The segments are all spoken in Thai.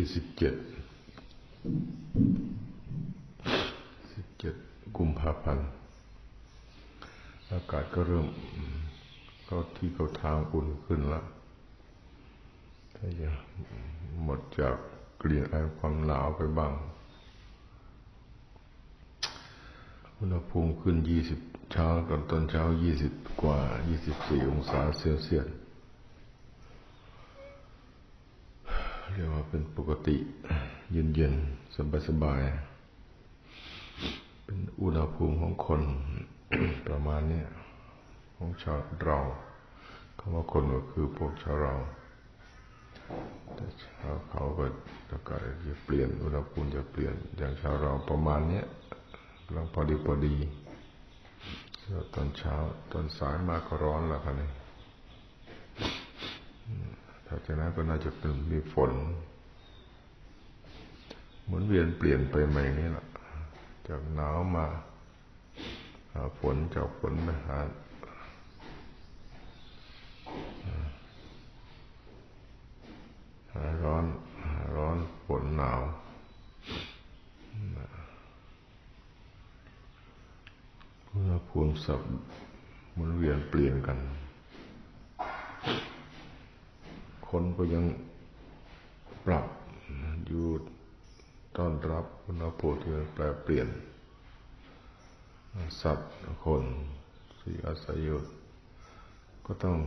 ที่สิบเจ็ดสิบเจ็ดกุมภาพันธ์อากาศก็เริ่มก็ที่เขาทางอุ่นขึ้นล้วถ้าจะหมดจากเกลียดไอความหนาวไปบ้าง อุณหภูมิขึ้นยี่สิบเช้าตอนตอนเช้ายี่สิบกว่ายี่สิบสี่องศาเซลเซียส เรียกว่าเป็นปกติ เย็นเย็นสบายสบาย เป็นอุณหภูมิของคน ประมาณนี้ของชาวเราคำว่าคนก็คือพวกชาวเราแต่ชาวเขาก็อากาศจะเปลี่ยนอุณหภูมิจะเปลี่ยน อย่างชาวเราประมาณนี้กำลังพอดีพอดีตอนเช้าตอนสายมาก็ร้อนแล้วครับนี่ ถ้าจากนั้นก็น่าจะเป็นมีฝนหมุนเวียนเปลี่ยนไปใหม่นี่แหละจากหนาวมาหาฝนจากฝนไปหาหาร้อนหาร้อนฝนหนาวอุณหภูมิสับหมุนเวียนเปลี่ยนกัน คนก็ยังปรับอยู่ต้อนรับอุณหภูมิที่แปรเปลี่ยน สัตว์คนที่อาศัยอยู่ก็ต้อง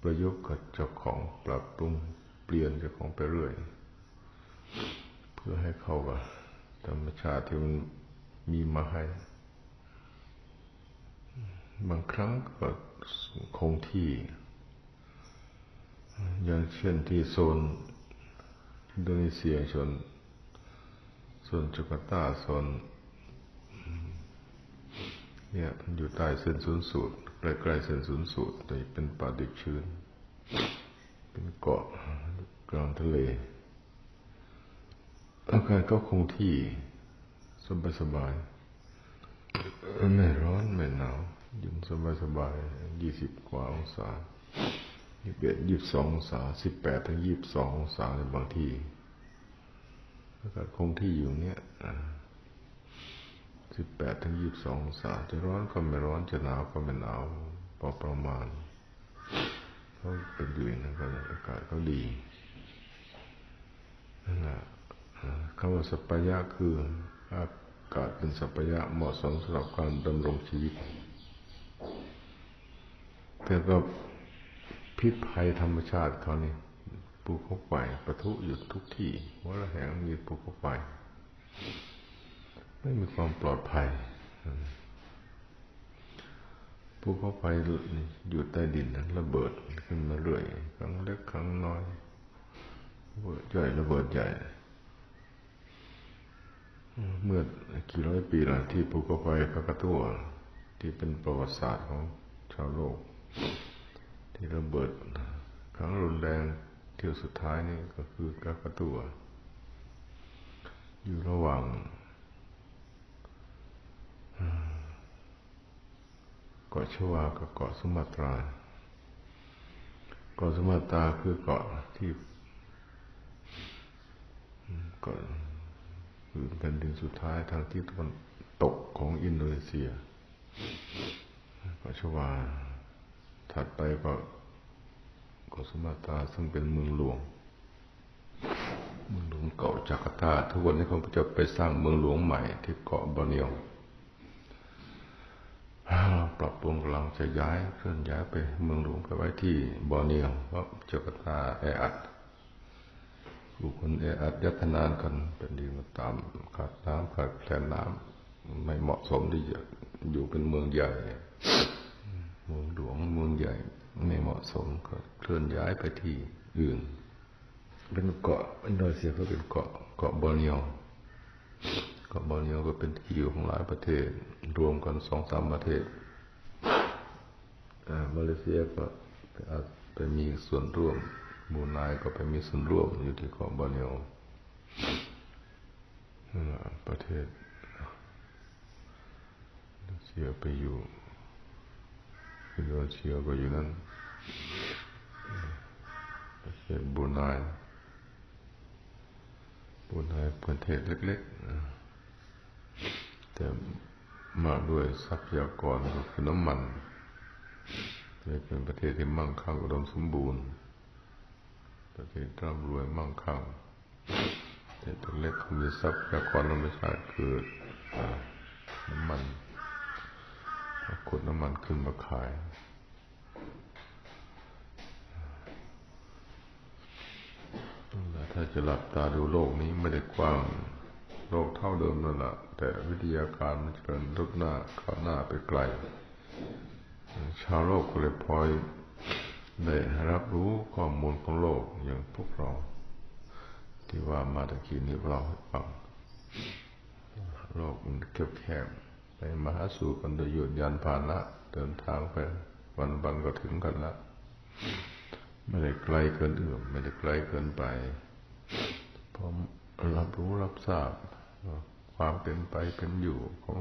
ประยุกต์กับเจ้าของปรับปรุงเปลี่ยนเจ้าของไปเรื่อย เพื่อให้เข้ากับธรรมชาติที่มันมีมาให้ บางครั้งก็คงที่ อย่างเช่นที่โซนอินโดนีเซียชนโซนจาการ์ตาโซนเนี่ยมันอยู่ใต้เส้นศูนย์สูตรใกล้ๆเส้นศูนย์สูตรแต่เป็นป่าดิบชื้น เป็นเกาะกลางทะเลอากาศก็คงที่สบายสบายไม่ร้อนไม่หนาวยิ่สบายสบายยี่สิบกว่าองศา ยี่สิบเอ็ดยี่สิบสององศาสิบแปดถึงยี่สิบสององศาในบางทีอากาศคงที่อยู่เนี้ยสิบแปดถึงยี่สิบสององศาจะร้อนก็ไม่ร้อนจะหนาวก็ไม่หนาวพอประมาณเขาเป็นอยู่นะก็อากาศเขาดีนั่นแหละคำว่าสัพยะคืออากาศเป็นสัพยะเหมาะสมสำหรับการดำรงชีวิตแต่ก็ พิษภัยธรรมชาติเขานี่ภูเขาไฟประทุอยู่ทุกที่วัดละแห่งมีภูเขาไฟไม่มีความปลอดภัยภูเขาไฟอยู่ใต้ดินนั้นระเบิดขึ้นมาเรื่อยครั้งเล็กครั้งน้อยระเบิดใหญ่ระเบิดใหญ่ เมื่อกี่ร้อยปีแล้วที่ภูเขาไฟกากาตัวที่เป็นประวัติศาสตร์ของชาวโลก ที่ระเบิดครั้งรุนแรงเที่ยวสุดท้ายนี่ก็คือกากตัว อยู่ระหว่างเกาะชวากับเกาะสุมาตรา เกาะสุมาตราคือเกาะที่เกาะคือแผ่นดินสุดท้ายทางทิศตะวันตกของอินโดนีเซียเกาะชวา ถัดไปก็เกาะสุมาตาซึ่งเป็นเมืองหลวง เมืองหลวงเก่าจาการ์ตา ทุกวันนี้เขาจะไปสร้างเมืองหลวงใหม่ที่เกาะบอเนียวปรับปรุงกำลังจะย้ายเคลื่อนย้ายไปเมืองหลวงไปไว้ที่บอเนียวเพราะจาการ์ตาแออัดผู้คนแออัดยัตนานกันเป็นดีมาตามขาดน้ำขาดแคลนน้ำไม่เหมาะสมที่จะอยู่เป็นเมืองใหญ่ เมืองหลวงเมืองใหญ่ไม่เหมาะสมก็เคลื่อนย้ายไปที่อื่น เป็นเกาะอินโดนีเซียก็เป็นเกาะเกาะบอร์เนียวเกาะบอร์เนียวก็เป็นที่อยู่ของหลายประเทศ รวมกันสองสามประเทศมาเลเซียก็ไปมีส่วนร่วมบูนายก็ไปมีส่วนร่วมอยู่ที่เกาะบอร์เนียวประเทศเซียไปอยู่ อินโดนีเซียก็อยู่นั้นประเทศบูนายอุนให้ประเทศเล็กๆ แต่มาด้วยทรัพยากรคือน้ำมันเลยเป็นประเทศที่มั่งคั่งอุดมสมบูรณ์ ประเทศร่ำรวยมั่งคั่ง แต่ตัวเล็กมีทรัพยากรธรรมชาติคือน้ำมัน ขุดน้ำมันขึ้นมาขาย ถ้าจะหลับตาดูโลกนี้ไม่ได้กว้าง โลกเท่าเดิมนั่นแหละแต่วิทยาการมันเจริญรุดหน้าข้าหน้าไปไกล ชาวโลกก็เลยพลอยได้รับรู้ข้อมูลของโลกอย่างพวกเรา ที่ว่ามาตะกี้นี้เราให้ฟังโลกมันเก็บแคบ ไปมาหาสู่กันโดยยุดยานพานะเดินทางไปวันวันก็ถึงกันละไม่ได้ไกลเกินเอื้อมไม่ได้ไกลเกินไปพอรับรู้รับทราบความเป็นไปเป็นอยู่ของ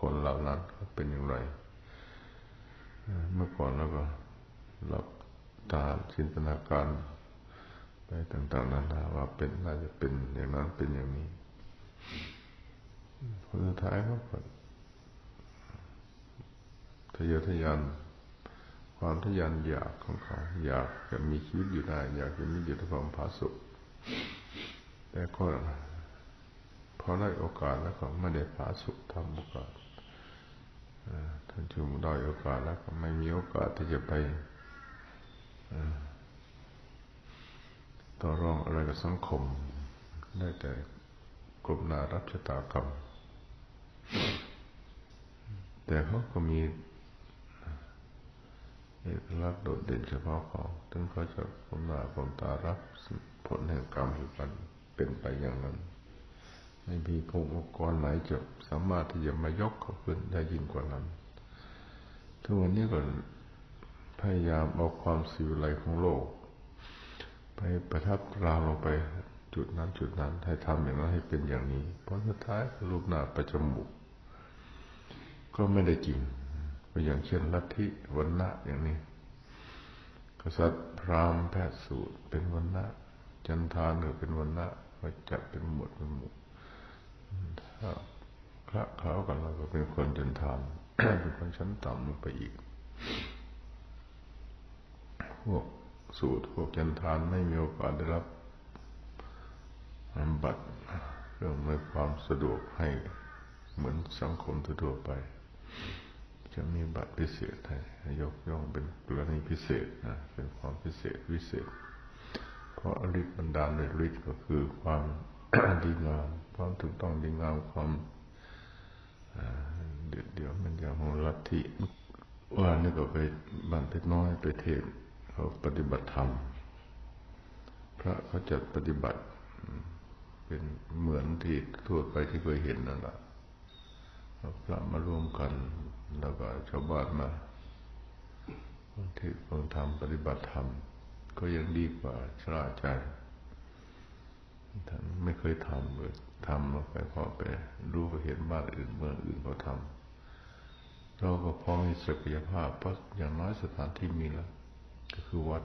คนเหล่านั้นเป็นอย่างไร เมื่อก่อนแล้วก็รับตาจินตนาการไปต่าง ๆนานาว่าเป็นน่าจะเป็นอย่างนั้นเป็นอย่างนี้ ผลสุดท้ายเขาก็ทะเยอทะยานความทะยานอยากของเขา อยากจะมีชีวิตอยู่ได้ อยากจะมีอยู่ด้วยความผาสุกแต่ก็พอได้โอกาสแล้วก็ไม่ได้ผาสุกทำโอกาสท่านจุมได้โอกาสแล้วก็ไม่มีโอกาสที่จะไปต่อรองอะไรกับสังคม ได้แต่กลมนารับชะตากรรม แต่เขาก็มีเอกลักษณ์โดดเด่นเฉพาะของถึงเขาจะกลมนาก้มตารับผลแห่งกรรมอยู่กันเป็นไปอย่างนั้น ไม่มีองค์กรไหนจะสามารถที่จะมายกเขาขึ้นได้ยิ่งกว่านั้น ทุกวันนี้ก็พยายามเอาความสิวิไลของโลก ไปประทับตราลงไป จุดนั้นจุดนั้นให้ทำอย่างนั้นให้เป็นอย่างนี้ผลสุดท้ายรูปหน้าประจมูกก็ไม่ได้จริงก็อย่างเช่นลัทธิวันณะอย่างนี้ กษัตริย์พราหมณ์แพทย์สูตรเป็นวันณะจันทานหรือเป็นวันณะก็จัดเป็นหมวดเป็นหมู่ถ้าพระเขากันเราก็เป็นคนจันทานเป็นคนชั้นต่ำลงไปอีก พวกสูตรพวกจันทานไม่มีโอกาสได้รับ บัตรเรื่องไม่ความสะดวกให้เหมือนสังคมทั่วไป จะมีบัตรพิเศษให้ยกย่องเป็นกรณีพิเศษนะเป็นความพิเศษวิเศษ เพราะฤทธิ์บันดาลในฤทธิ์ก็คือความดีงามความถูกต้องดีงามความเดี๋ยวเดี๋ยวมันจะของลัทธิว่านี่ก็ไปบันเพชรน้อยไปเทศเขาปฏิบัติธรรมพระเขาจัดปฏิบัติ เป็นเหมือนที่ทั่วไปที่เคยเห็นนั่นแหละพระมาร่วมกันแล้วก็ชาวบ้านมาที่ฟังธรรมปฏิบัติธรรม ก็ยังดีกว่าชราใจท่านไม่เคยทำเลยทำมาไปพอไปรู้ไปเห็นบ้านอื่นเมืองอื่นเขาทำเราก็พอมีศักยภาพเพราะอย่างน้อยสถานที่มีแล้ว ก็คือวัด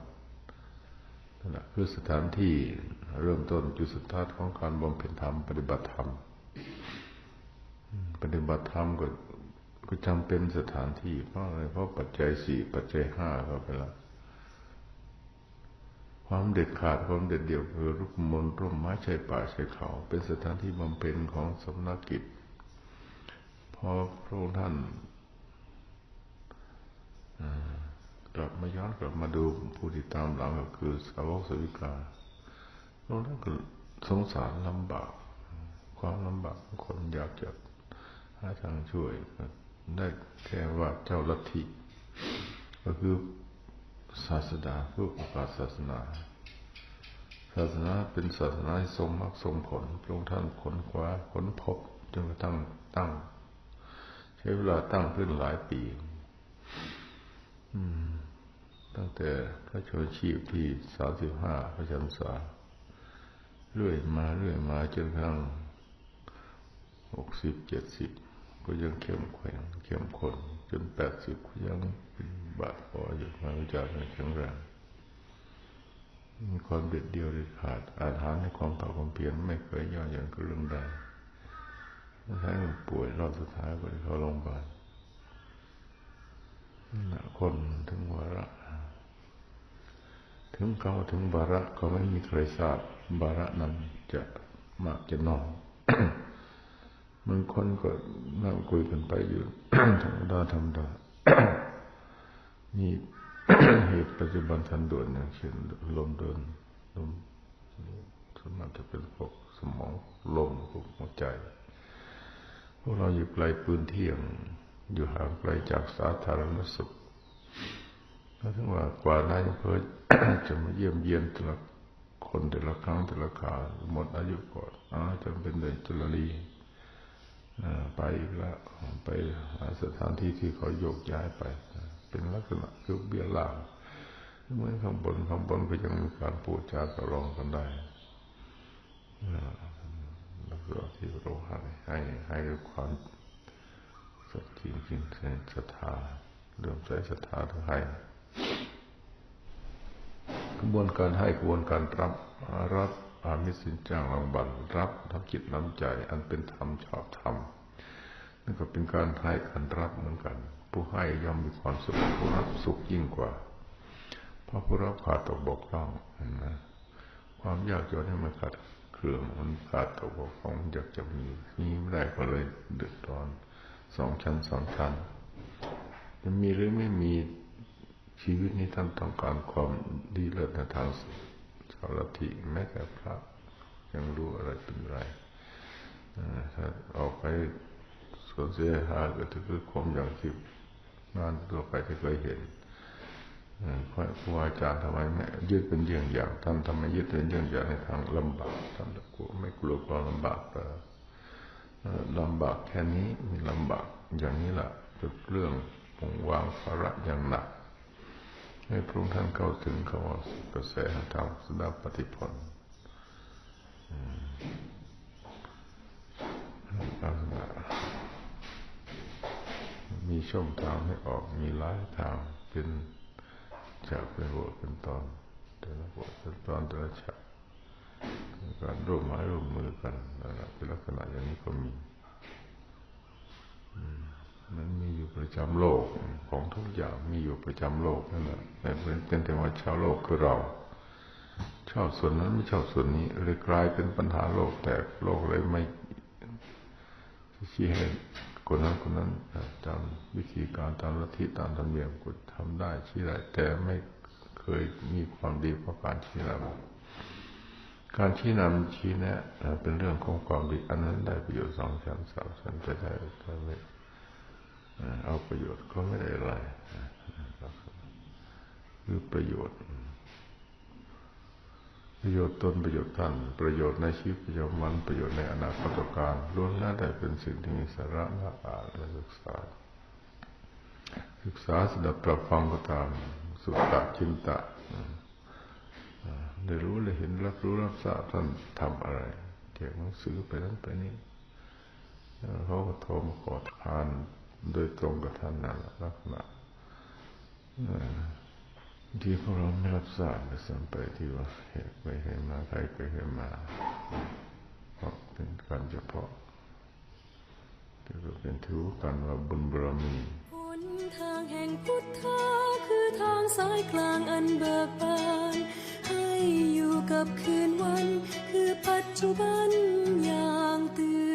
นั่นแหละคือสถานที่เริ่มต้นจุดสุดท้ายของการบำเพ็ญธรรมปฏิบัติธรรม ปฏิบัติธรรมก็ก็จำเป็นสถานที่เพราะอะไรเพราะปัจจัยสี่ปัจจัยห้าเข้าไปแล้วความเด็ดขาดความเด็ดเดี่ยวคือรูปมนร่มไม้ชายป่าชายเขา เป็นสถานที่บำเพ็ญของสำนักกิจพอพระองค์ท่าน กลับมาย้อนกลับมาดูผู้ที่ตามหลังก็คือสาวกสวิกาพรงค์ท่นก็สงสารลำบาก ความลำบากคนอยากจะหาทางช่วย ได้แค่ว่าเจ้าลัทธิก็คือศาสดาผู้ประกาศศาสนา ศาสนาเป็นศาสนาที่ทรงมรรคทรงผลพระองค์ท่านขนคว้าขนพบจนกระทั่งตั้ง ใช้เวลาตั้งขึ้นหลายปี ตั้งแต่พระชนชีพที่สามสิบห้าพระชันษาเรื่อยมาเรื่อยมาจนกระทั่งหกสิบเจ็ดสิบก็ยังเข้มแข็งเข้มข้นจนแปดสิบก็ยังเป็นบาดคออยู่มาวิจารณ์แข็งแรงมีความเด็ดเดียวเด็ดขาด อาถรรพ์ในความเผาความเพียรไม่เคยย่อหย่อนกับเรื่องใดไม่ใช่ป่วยรอบสุดท้ายก็เข้าโรงพยาบาลนั่นแหละคนถึงวาระ ถึงเขาถึงบาระก็ไม่มีใครทราบบาระนั้นจะมากจะน้อยมันคนก็นั่งคุยกันไปอยู่ธรรมดาธรรมดามีเหตุปัจจุบันทันด่วนอย่างเช่นลมเดินลมสวนมากจะเป็นพวกสมองลมพวกหัวใจ พวกเราอยู่ไกลพื้นที่ยงอยู่ห่างไกลจากสาธารณสุข ถึงว่ากว่านายอำเภอจะมาเยี่ยมเยียนแต่ละคนแต่ละครั้งแต่ละคราวหมดอายุก่อนอาจจะเป็นเลยจุลลีไปอีกแล้วไปสถานที่ที่เขาโยกย้ายไป เป็นลักษณะคือเบี้ยล่างเหมือนข้างบนข้างบนก็ยังมีการพูดจาต่อรองกันได้แล้วก็ที่เราให้ให้ให้ด้วยความสัตย์จริงจริงศรัทธาเริ่มใส่ศรัทธาทั้งให้ กระบวนการให้กระบวนการรับรับอามิสินจ้างรางวัลรับทำจิตน้ำใจ อันเป็นธรรมชอบธรรมนั่นก็เป็นการให้การรับเหมือนกัน ผู้ให้ย่อมมีความสุขผู้รับสุขยิ่งกว่า เพราะผู้รับขาดตกบกพร่องเห็นไหมความยากจนให้มันขาดเครื่องมันขาดตกบกพร่องอยากจะมีมีไม่ได้ก็เลยเดือดร้อนสองชั้นสองชั้นจะมีหรือไม่มี ชีวิตนี้ท่านต้องการความดีเลิศในทางชาวลัทธิแม้แต่พระยังรู้อะไรเป็นไรถ้าออกไปสวนเสียหาก็ถือความอย่างที่งานตัวไปที่เคยเห็นครูอาจารย์ทำไมไม่ยึดเป็นเยี่ยงอย่างท่านทำไมยึดเป็นเยี่ยงอย่างในทางลำบากท่านกลัวไม่กลัวความลำบากแต่ลำบากแค่นี้มีลำบากอย่างนี้แหละเป็นเรื่องผงวางภาระอย่างหนัก ให้พระองค์ท่านเข้าถึงคำว่ากระแสธรรมสดาปฏิพลลักษณะมีช่องทางให้ออกมีหลายทางเป็นจากเป็นบทเป็นตอนแต่ละบทเป็นตอนแต่ละฉากการร่วมไม้ร่วมมือกันเป็นลักษณะอย่างนี้ก็มี มันมีอยู่ประจำโลกของทุกอย่างมีอยู่ประจำโลกนั่นแหละแต่เป็นแต่ว่าชาวโลกคือเราชอบส่วนนั้นไม่ชอบส่วนนี้เลยกลายเป็นปัญหาโลกแตกโลกเลยไม่ชี้ให้คนนั้นคนนั้นตามวิธีการตามลัทธิตามธรรมเนียมกูทำได้ชี้ได้แต่ไม่เคยมีความดีเพราะการชี้นำการชี้นำชี้แนะเป็นเรื่องของความดีอันนั้นได้ประโยชน์สองชั้นสามชั้นจะได้ไม่ เอาประโยชน์ก็ไม่ได้อะไรคือประโยชน์ ประโยชน์ตนประโยชน์ท่านประโยชน์ในชีวิตประจำวันประโยชน์ในอนาคตการล้วนแล้วแต่เป็นสิ่งที่มีสาระน่าอ่านและศึกษา ศึกษาสดับปรับฟังก็ตามสุตตะชินตะได้รู้ได้เห็นรับรู้รับทราบท่านทำอะไรแจกหนังสือไปนั้นไปนี้เขาก็โทรมาขอทาน โดยตรงกับท่านนั่นลักษณะที่พวกเราไม่รับทราบเลยสัมไปที่ว่าเหตุไปเหตุมาใครไปเหตุมาเพราะเป็นการเฉพาะที่ก็เป็นถือกันว่าบุญบารมีหนทางแห่งพุทธะคือทางสายกลางอันเบิกบานให้อยู่กับคืนวัน คือปัจจุบันอย่างตื่น